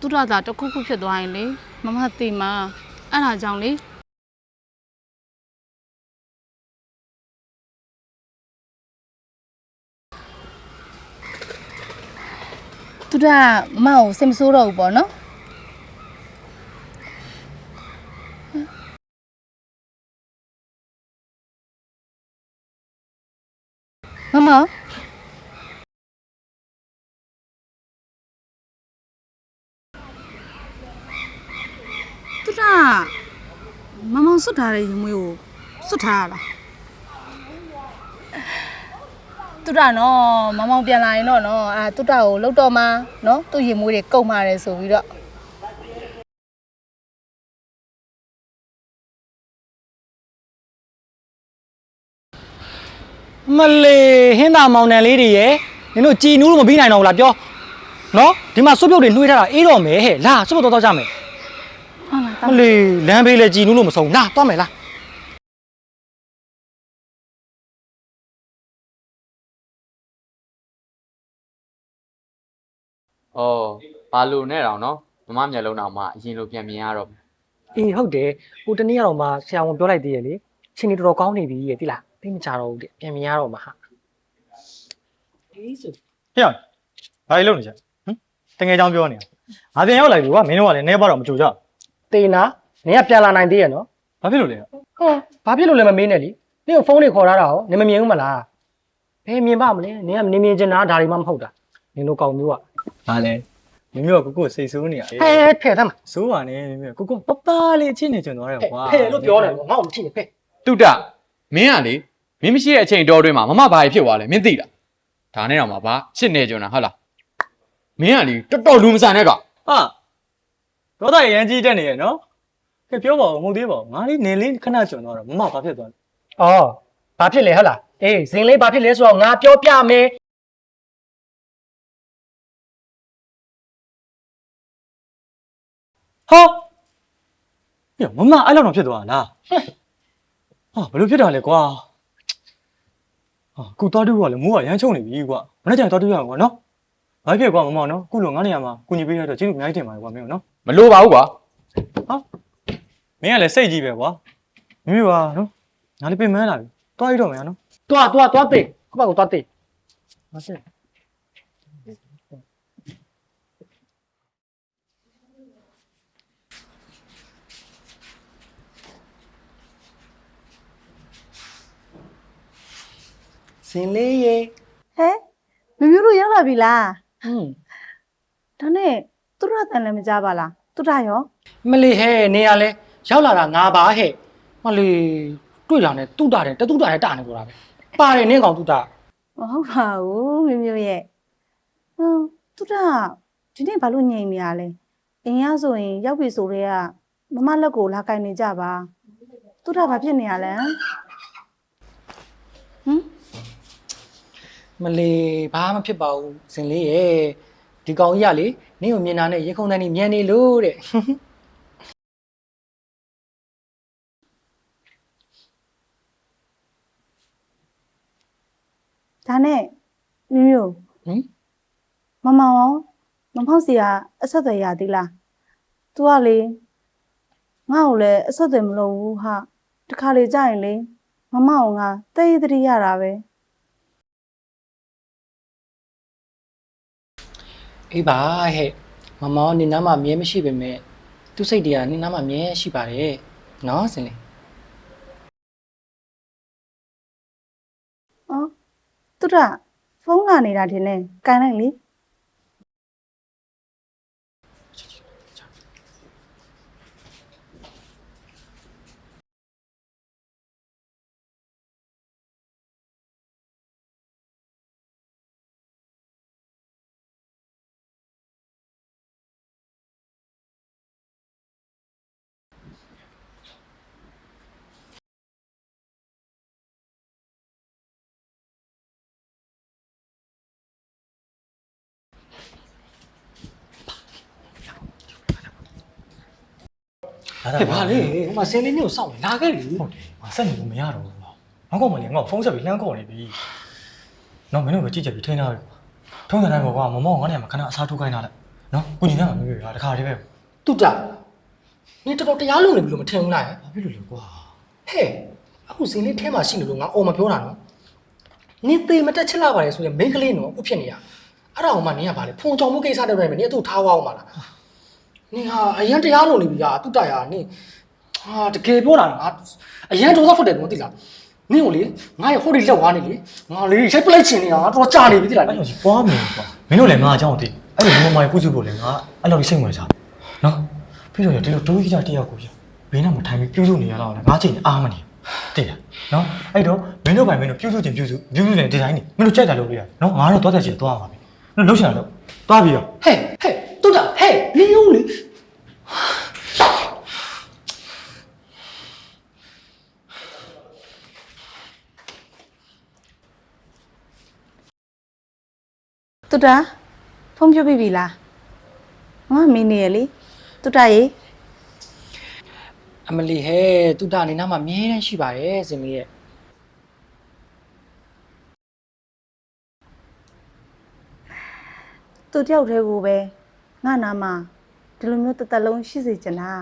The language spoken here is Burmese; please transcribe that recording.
သူရတာတစ်ခုခုဖြစ်သွားရင်လေမမသိမှာအဲ့ဒါကြောင့်လေသူကမမကိုစိတ်မဆိုးတော့ဘူးပေါ့နော် မမသူက မမစွတ်ထားတဲ့ရင်မွေးကိုစွတ်ထားရလားသူကနော်မမောင်ပြန်လာရင်တော့နော်အာသူတကိုလှုပ်တော့မှနော်သူ့ရင်မွေးတွေကုန်မာတယ်ဆိုပြီးတော့မလေးဟင်းသာမောင်နှံလေးတွေရဲ့နင်တို့ကြည်နူးလို့မပြီးနိုင်တော့ဘူးလားပြောနော်ဒီမှာစွပ်ပြုတ်တွေနှွေးထားတာအေးတော့မယ်ဟဲ့လာစွပ်ပြုတ်တော့တော့ကြမယ်ဟုတ်လား မလေးလမ်းဘေးလဲကြည်နူးလို့မဆုံးလာသွားမယ်လား။အော်ဘာလို့နဲ့တောင်နော်မမမျက်လုံးတောင်မှအရင်လိုပြန်မြင်ရတော့မယ်အေးဟုတ်တယ်ဟိုတနေ့ကတော့မှဆရာဝန်ပြောလိုက်သေးရဲ့လေချင်းနေတော်တော်ကောင်းနေပြီရဲ့တိလားသိမကြတော့ဘူးတဲ့ပြန်မြင်ရတော့မှာဟာအေးဆိုဟေ့ဘာကြီးလုပ်နေကြဟမ်တငယ်ချောင်းပြောနေတာငါပြန်ရောက်လိုက်ပြီကွာမင်းတို့ကလည်းနေပါတော့မကြိုကြ တေနာနင်ကပြန်လာနိုင်သေးရဲ့နော်ဘာဖြစ်လို့လဲဟောဘာဖြစ်လို့လဲမမေးနဲ့လीနင်ကဖုန်းတွေခေါ်ထားတာဟောနင်မမြင်ဘူးမလားဘယ်မြင်ပါမလဲနင်ကနင်မြင်ချင်တာဒါတွေမှမဟုတ်တာနင်တို့ကောင်မျိုးကဘာလဲမင်းတို့ကကိုကိုစိတ်ဆိုးနေတာဟဲ့ဖဲ့သမ်းဆိုးပါနဲ့မင်းတို့ကိုကိုပပလေးအချင်းနေကျင်သွားတယ်ကွာဖဲ့လို့ပြောတယ်ငါ့ကိုမကြည့်နဲ့ဖဲ့။တုတမင်းကလေမင်းမရှိတဲ့အချိန်တော်တွင်းမှာမမဘာကြီးဖြစ်သွားလဲမင်းသိလား။ဒါနဲ့တော့မှဘာချစ်နေကြတာဟုတ်လား။မင်းကလေတော်တော်လူမဆန်တဲ့ကောင်ဟာ ဒေါသရမ်းကြီးတက်နေရနော်ကဲပြောပါဦးမဟုတ်သေးပါဘူးငါလေးနေလေးခဏကျင်သွားတော့မမဘာဖြစ်သွားလဲ။အော်ဘာဖြစ်လဲဟုတ်လား။အေးဇင်လေးဘာဖြစ်လဲဆိုတော့ငါပြောပြမယ်ဟာညမမအဲ့လောက်တော့ဖြစ်သွားလားဟာဘယ်လိုဖြစ်တာလဲကွာဟာကုတော်တူကလည်းမိုးကရမ်းချုံနေပြီကွာမနေ့ကျရင်တော်တူရအောင်ကွာနော်ဘာဖြစ်ကွာမမနော်ခုလိုငါနေရာမှာကုညီပေးရတော့ကျေးဇူးအများကြီးတင်ပါတယ်ကွာမင်းတို့နော် မလိုပါဘူးကွာမင်းကလည်းစိတ်ကြီးပဲကွာမိမိပါနော်ငါလည်းပြင်မန်းလာပြီတွားရတော့မယ်နော်။တွားတွားတွားသိ။ခမကတွားသိ။ဟုတ်ကဲ့ဇင်လေးရေဟဲမမျိုးတို့ရောက်လာပြီလား။ဟွန်းဒါနဲ့ သူတို့ကတန်လည်းမကြပါလားသူတို့ရောမလေးဟဲ့နေရလဲရောက်လာတာငါပါဟဲ့။မလေးတွေ့တာနဲ့တူတာတယ်တတူတာနဲ့တာနေကြတာပဲ။ပါတယ်နင်းကောင်တူတာမဟုတ်ပါဘူးမမျိုးရဲ့ဟိုသူတို့ကဒီနေ့ဘာလို့ညင်နေရလဲအင်းရဆိုရင်ရောက်ပြီဆိုတော့ကမမလက်ကိုလာကင်နေကြပါသူတို့ကဘာဖြစ်နေရလဲဟမ်။မလေးဘာမှဖြစ်ပါဘူးဇင်လေးရဲ့ ဒီကောင်ကြီးကလေနင်းကိုမြင်တာနဲ့ရေခုံတန်းကြီးမြန်နေလို့တဲ့ဒါနဲ့မမျိုးဟင်မမရောမဖောက်စီကအဆက်အသွယ်ရသေးလား तू ကလေငါ့ကိုလည်းအဆက်အသွယ်မလုပ်ဘူးဟာတခါလေကြာရင်လေမမကငါတိတ်တတိရတာပဲ အေးပါဟဲ့မမောင်နေနားမှာမြဲမရှိပေမဲ့သူ့စိတ်တွေကနေနားမှာမြဲရှိပါတယ်နော်ဇင်လေး။အော်သူကဖုန်းလာနေတာထင်တယ်။ကန်လိုက်လေ ဟဲ့ဘာလဲဟိုမှာဇင်လေးမျိုးစောင့်လာခဲ့ပြီဟုတ်တယ်ငါဆက်နေလို့မရတော့ဘူးကွာငါကောင်မလေးငါ့ကိုဖုန်းဆက်ပြီးလှမ်းခေါ်နေပြီနော်မင်းတို့ပဲကြည့်ချက်ပြီးထိန်းထားပြီကွာထုံးစံတိုင်းပေါ့ကွာမမောင်ငါနေရာမှာခဏအစားထိုးခိုင်းထားလိုက်နော်ကုညီနဲ့မှာမျိုးရတခါတည်းပဲတူတာနင်တော်တော်တရားလုံးနေပြီလို့မထင်ဘူးလားဟဲ့ဘာဖြစ်လို့လဲကွာဟဲ့အခုစင်လေးထဲမှာရှိနေလို့ငါအော်မပြောတာနော်နင်သေးမတက်ချက်လာပါလေဆိုရင်မိန်းကလေးနော်အခုဖြစ်နေရအဲ့ဒါအောင်မှနင်ကဗာလေဖုန်ကြောင်မှုကိစ္စတက်တယ်မယ်နင်အတူထားသွားအောင်ပါလား နင်ဟာအရန်တရားလုံးနေပြီဟာတူတာရနင်ဟာတကယ်ပြောတာငါအရန်ဒေါသထွက်တယ်ကွာသိလားနင်ကိုလေငါရဲ့ဟိုဒီလောက်သွားနေလေငါလေရိုက်ပလိုက်ချင်နေတာငါတော်ကြာနေပြီသိလားအဲ့လိုကြီးပွားမယ်ကွာမင်းတို့လည်းငါအကြောင်းသိအဲ့လိုမမရဲ့ကုစုဖို့လည်းငါအဲ့လိုကြီးစိတ်ဝင်စားနော်ပြီးတော့ဒီလိုဒိုးကြီးတာတယောက်ကိုပြဘင်းနဲ့မထိုင်ပြီးပြုစုနေရတော့လေငါချိန်အားမနေသိလားနော်အဲ့တော့မင်းတို့ပိုင်မင်းတို့ပြုစုခြင်းပြုစုပြုစုတဲ့ဒီဇိုင်းနေမင်းတို့ကြိုက်တာလုပ်လို့ရနော်ငါတော့သွားတဲ့ချင်သွားပါပြီနော်လှုပ်ရှင်တာလုပ်သွားပြီးတော့ဟဲ့ဟဲ့ တူတာဟဲ့နင်ဦးလေတူတာဖုန်းပြောပြပြီလားငါမင်းနေရလေတူတာရေအမလီဟဲ့တူတာအနေနဲ့မှမြဲတမ်းရှိပါတယ်စင်လေးရဲ့သူတယောက်တည်းကိုပဲ ငါနာမှာဒီလိုမျိုးတသက်လုံးရှိစေချင်တာ